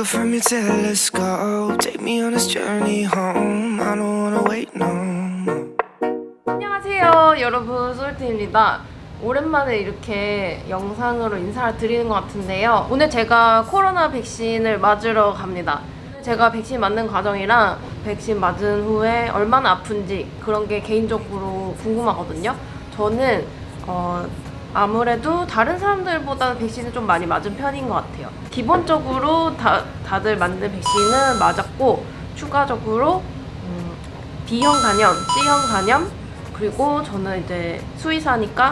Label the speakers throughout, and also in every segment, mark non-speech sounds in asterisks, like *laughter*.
Speaker 1: Up from your telescope. Take me on this journey home. I don't wanna wait no more.
Speaker 2: 안녕하세요 여러분 솔트입니다 오랜만에 이렇게 영상으로 인사를 드리는 것 같은데요 오늘 제가 코로나 백신을 맞으러 갑니다 제가 백신 맞는 과정이랑 백신 맞은 후에 얼마나 아픈지 그런 게 개인적으로 궁금하거든요 저는 어, 아무래도 다른 사람들보다 백신을 좀 많이 맞은 편인 것 같아요 기본적으로 다, 다들 맞는 백신은 맞았고 추가적으로 음, B형 간염, C형 간염 그리고 저는 이제 수의사니까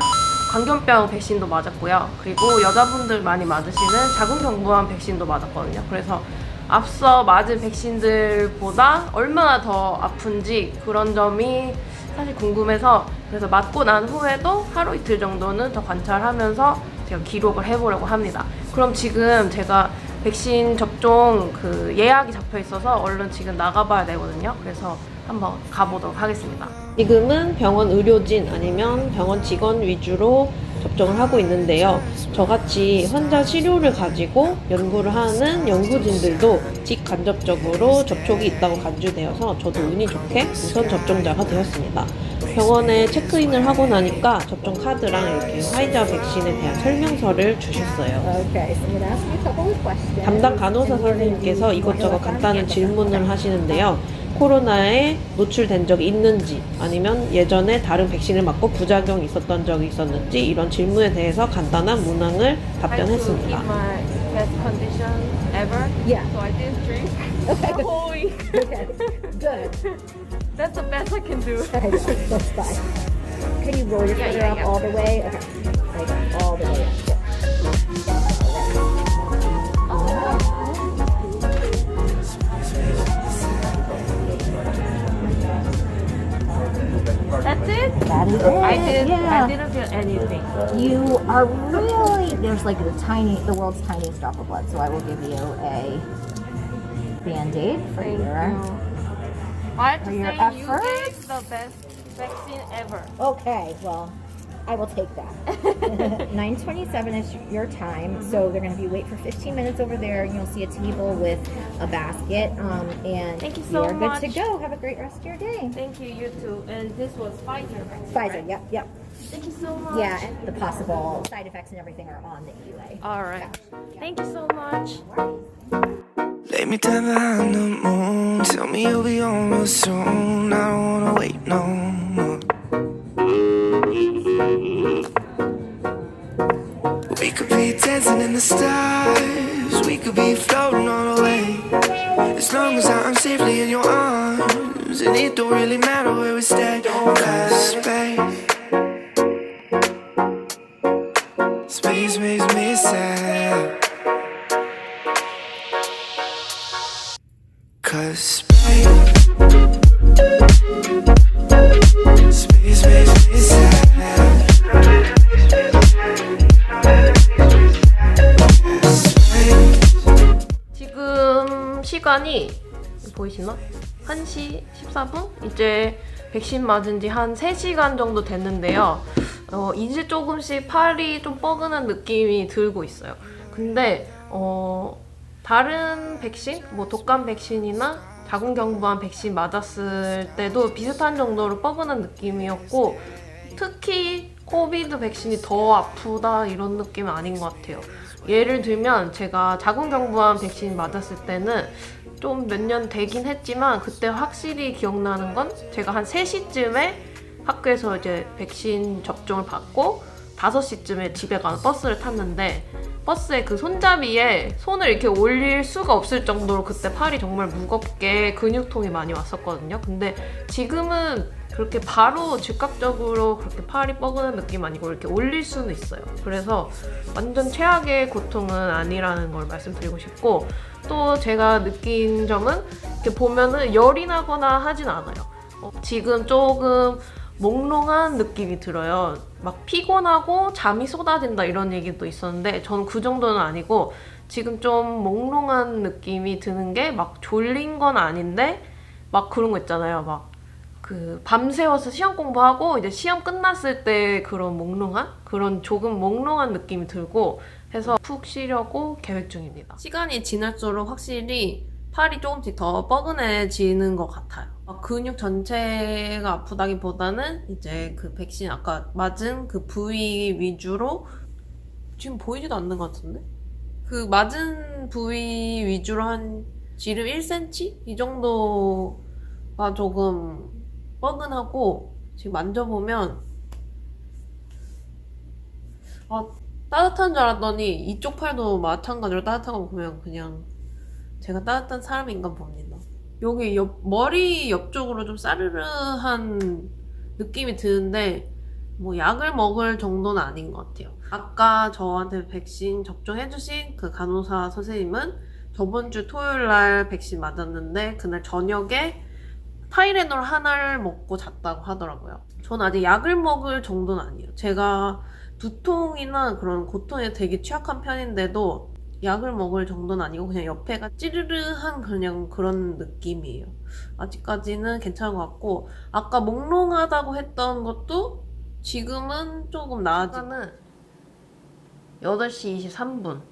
Speaker 2: 광견병 백신도 맞았고요. 그리고 여자분들 많이 맞으시는 자궁경부암 백신도 맞았거든요. 그래서 앞서 맞은 백신들보다 얼마나 더 아픈지 그런 점이 사실 궁금해서 그래서 맞고 난 후에도 하루 이틀 정도는 더 관찰하면서 제가 기록을 해보려고 합니다. 그럼 지금 제가 백신 접종 그 예약이 잡혀 있어서 얼른 지금 나가봐야 되거든요. 그래서 한번 가보도록 하겠습니다. 지금은 병원 의료진 아니면 병원 직원 위주로 접종을 하고 있는데요. 저같이 환자 치료를 가지고 연구를 하는 연구진들도 직간접적으로 접촉이 있다고 간주되어서 저도 운이 좋게 우선 접종자가 되었습니다. 병원에 체크인을 하고 나니까 접종 카드랑 이렇게 화이자 백신에 대한 설명서를 주셨어요. 담당 간호사 선생님께서 이것저것 간단한 질문을 하시는데요. 코로나에 노출된 적이 있는지 아니면 예전에 다른 백신을 맞고 부작용이 있었던 적이 있었는지 이런 질문에 대해서 간단한 문항을 답변했습니다.
Speaker 3: Yeah.
Speaker 2: So I didn't drink
Speaker 3: Okay,
Speaker 2: the whole week.
Speaker 3: Okay, good.
Speaker 2: That's the best I can do.
Speaker 3: That's fine. Can you roll your
Speaker 2: Yeah,
Speaker 3: finger
Speaker 2: yeah,
Speaker 3: up
Speaker 2: yeah.
Speaker 3: all the way? Okay, like all the way
Speaker 2: It?
Speaker 3: That is it.
Speaker 2: I did.
Speaker 3: Yeah.
Speaker 2: I didn't feel anything.
Speaker 3: You are really there's like the tiny, the world's tiniest drop of blood. So I will give you a band-aid for
Speaker 2: Thank
Speaker 3: your.
Speaker 2: you. I have to
Speaker 3: For your
Speaker 2: say you gave the best vaccine ever.
Speaker 3: Okay, well, I will take that. *laughs* 9:27 is your time, so they're going to be wait for 15 minutes over there. And you'll see a table with a basket, um, and
Speaker 2: Thank you so
Speaker 3: you're good to go. Have a great rest of your day.
Speaker 2: Thank you. You too. And this was Pfizer. vaccine,
Speaker 3: Pfizer, yep, yep.
Speaker 2: Thank you so much.
Speaker 3: Yeah, and the possible side effects and everything are on the EUA.
Speaker 2: All right. Thank you so much.
Speaker 1: Lay me down behind the moon. Tell me you'll be on real soon. I don't wanna wait no could be dancing in the stars. We could be floating on away. As long as I'm safely in your arms. And it don't really matter where we stay. Space.
Speaker 2: 시간이 보이시나? 1시 14분? 이제 백신 맞은 지 한 3시간 정도 됐는데요. 어, 이제 조금씩 팔이 좀 뻐근한 느낌이 들고 있어요. 근데 어, 다른 백신, 뭐 독감 백신이나 자궁경부암 백신 맞았을 때도 비슷한 정도로 뻐근한 느낌이었고 특히 코비드 백신이 더 아프다 이런 느낌은 아닌 것 같아요. 예를 들면 제가 자궁경부암 백신 맞았을 때는 좀 몇 년 되긴 했지만 그때 확실히 기억나는 건 제가 한 3시쯤에 학교에서 이제 백신 접종을 받고 5시쯤에 집에 가는 버스를 탔는데 버스의 그 손잡이에 손을 이렇게 올릴 수가 없을 정도로 그때 팔이 정말 무겁게 근육통이 많이 왔었거든요. 근데 지금은 그렇게 바로 즉각적으로 그렇게 팔이 뻐근한 느낌 아니고 이렇게 올릴 수는 있어요. 그래서 완전 최악의 고통은 아니라는 걸 말씀드리고 싶고 또 제가 느낀 점은 이렇게 보면은 열이 나거나 하진 않아요. 어, 지금 조금 몽롱한 느낌이 들어요. 막 피곤하고 잠이 쏟아진다 이런 얘기도 있었는데 저는 그 정도는 아니고 지금 좀 몽롱한 느낌이 드는 게 막 졸린 건 아닌데 막 그런 거 있잖아요. 막 그 밤새워서 시험 공부하고 이제 시험 끝났을 때 그런 몽롱한 그런 조금 몽롱한 느낌이 들고
Speaker 4: 해서 푹 쉬려고 계획 중입니다. 시간이 지날수록 확실히 팔이 조금씩 더 뻐근해지는 것 같아요. 막 근육 전체가 아프다기보다는 이제 그 백신 아까 맞은 그 부위 위주로 지금 보이지도 않는 것 같은데? 그 맞은 부위 위주로 한 지름 1cm? 이 정도가 조금 뻐근하고 지금 만져보면 아, 따뜻한 줄 알았더니 이쪽 팔도 마찬가지로 따뜻한 거 보면 그냥 제가 따뜻한 사람인가 봅니다. 여기 옆, 머리 옆쪽으로 좀 싸르르한 느낌이 드는데 뭐 약을 먹을 정도는 아닌 것 같아요. 아까 저한테 백신 접종해주신 그 간호사 선생님은 저번 주 토요일 날 백신 맞았는데 그날 저녁에 타이레놀 하나를 먹고 잤다고 하더라고요. 전 아직 약을 먹을 정도는 아니에요. 제가 두통이나 그런 고통에 되게 취약한 편인데도 약을 먹을 정도는 아니고 그냥 옆에가 찌르르한 그냥 그런 느낌이에요. 아직까지는 괜찮은 것 같고 아까 몽롱하다고 했던 것도 지금은 조금 시간은 8시 23분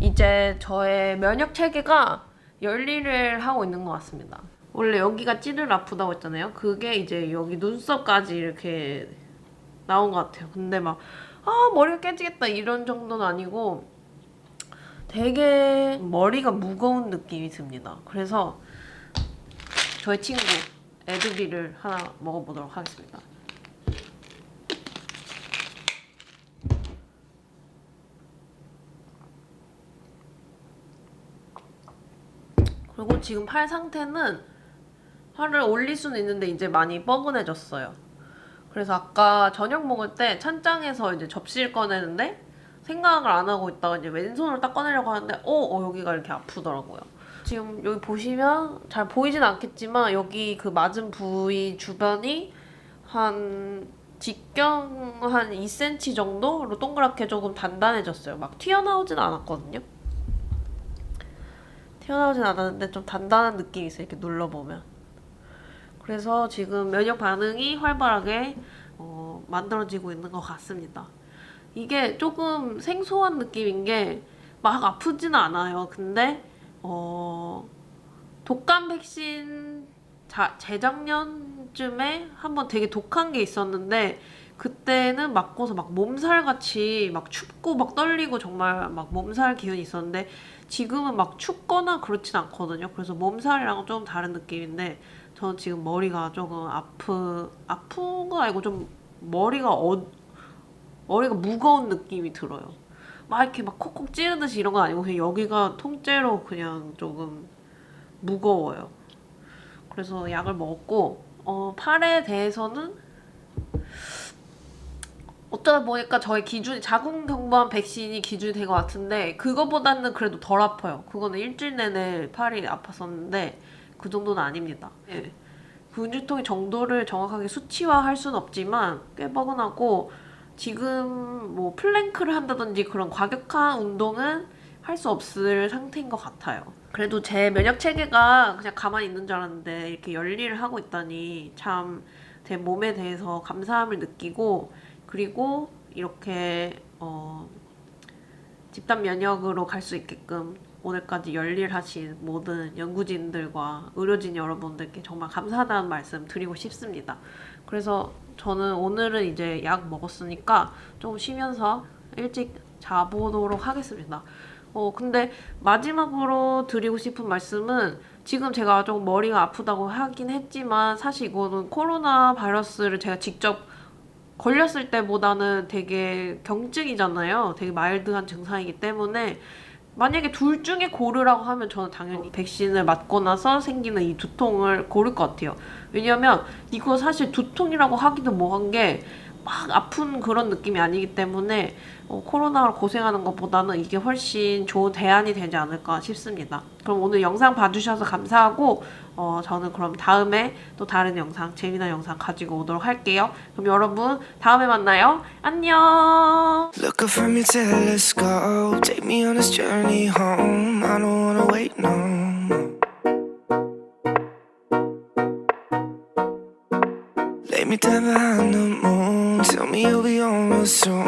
Speaker 4: 이제 저의 면역 체계가 열일을 하고 있는 것 같습니다. 원래 여기가 찌르르 아프다고 했잖아요. 그게 이제 여기 눈썹까지 이렇게 나온 것 같아요. 근데 막, 아, 머리가 깨지겠다 이런 정도는 아니고 되게 머리가 무거운 느낌이 듭니다. 그래서 저의 친구 에드비를 하나 먹어보도록 하겠습니다. 그리고 지금 팔 상태는 팔을 올릴 수는 있는데 이제 많이 뻐근해졌어요. 그래서 아까 저녁 먹을 때 찬장에서 이제 접시를 꺼내는데 생각을 안 하고 있다가 이제 왼손으로 딱 꺼내려고 하는데 어, 어 여기가 이렇게 아프더라고요. 지금 여기 보시면 잘 보이진 않겠지만 여기 그 맞은 부위 주변이 한 직경 한 2cm 정도로 동그랗게 조금 단단해졌어요. 막 튀어나오진 않았거든요. 튀어나오진 않았는데 좀 단단한 느낌이 있어요. 이렇게 눌러보면. 그래서 지금 면역 반응이 활발하게 어, 만들어지고 있는 것 같습니다. 이게 조금 생소한 느낌인 게 막 아프지는 않아요. 근데 어, 독감 백신 자, 재작년쯤에 한번 되게 독한 게 있었는데 그때는 맞고서 막 몸살 같이 막 춥고 막 떨리고 정말 막 몸살 기운이 있었는데 지금은 막 춥거나 그렇진 않거든요. 그래서 몸살이랑 좀 다른 느낌인데 저는 지금 머리가 조금 아프 아픈 거 아니고 좀 머리가 어 머리가 무거운 느낌이 들어요. 막 이렇게 막 콕콕 찌르듯이 이런 건 아니고 그냥 여기가 통째로 그냥 조금 무거워요. 그래서 약을 먹었고 어, 팔에 대해서는 어쩌다 보니까 저의 기준이 자궁 경부암 백신이 기준이 된 것 같은데 그거보다는 그래도 덜 아파요. 그거는 일주일 내내 팔이 아팠었는데 그 정도는 아닙니다. 예. 근육통의 정도를 정확하게 수치화할 수는 없지만 꽤 뻐근하고 지금 뭐 플랭크를 한다든지 그런 과격한 운동은 할 수 없을 상태인 것 같아요. 그래도 제 면역 체계가 그냥 가만히 있는 줄 알았는데 이렇게 열일을 하고 있다니 참 제 몸에 대해서 감사함을 느끼고 그리고 이렇게 어 집단 면역으로 갈 수 있게끔 오늘까지 열일하신 모든 연구진들과 의료진 여러분들께 정말 감사하다는 말씀 드리고 싶습니다. 그래서 저는 오늘은 이제 약 먹었으니까 좀 쉬면서 일찍 자보도록 하겠습니다. 어, 근데 마지막으로 드리고 싶은 말씀은 지금 제가 좀 머리가 아프다고 하긴 했지만 사실 이거는 코로나 바이러스를 제가 직접 걸렸을 때보다는 되게 경증이잖아요. 되게 마일드한 증상이기 때문에 만약에 둘 중에 고르라고 하면 저는 당연히 백신을 맞고 나서 생기는 이 두통을 고를 것 같아요. 왜냐면 이거 사실 두통이라고 하기도 뭐한 게 막 아픈 그런 느낌이 아니기 때문에 어, 코로나로 고생하는 것보다는 이게 훨씬 좋은 대안이 되지 않을까 싶습니다. 그럼 오늘 영상 봐주셔서 감사하고 어, 저는 그럼 다음에 또 다른 영상, 재미난 영상 가지고 오도록 할게요. 그럼 여러분 다음에 만나요. 안녕.
Speaker 1: Me down behind the moon, You'll be almost soon.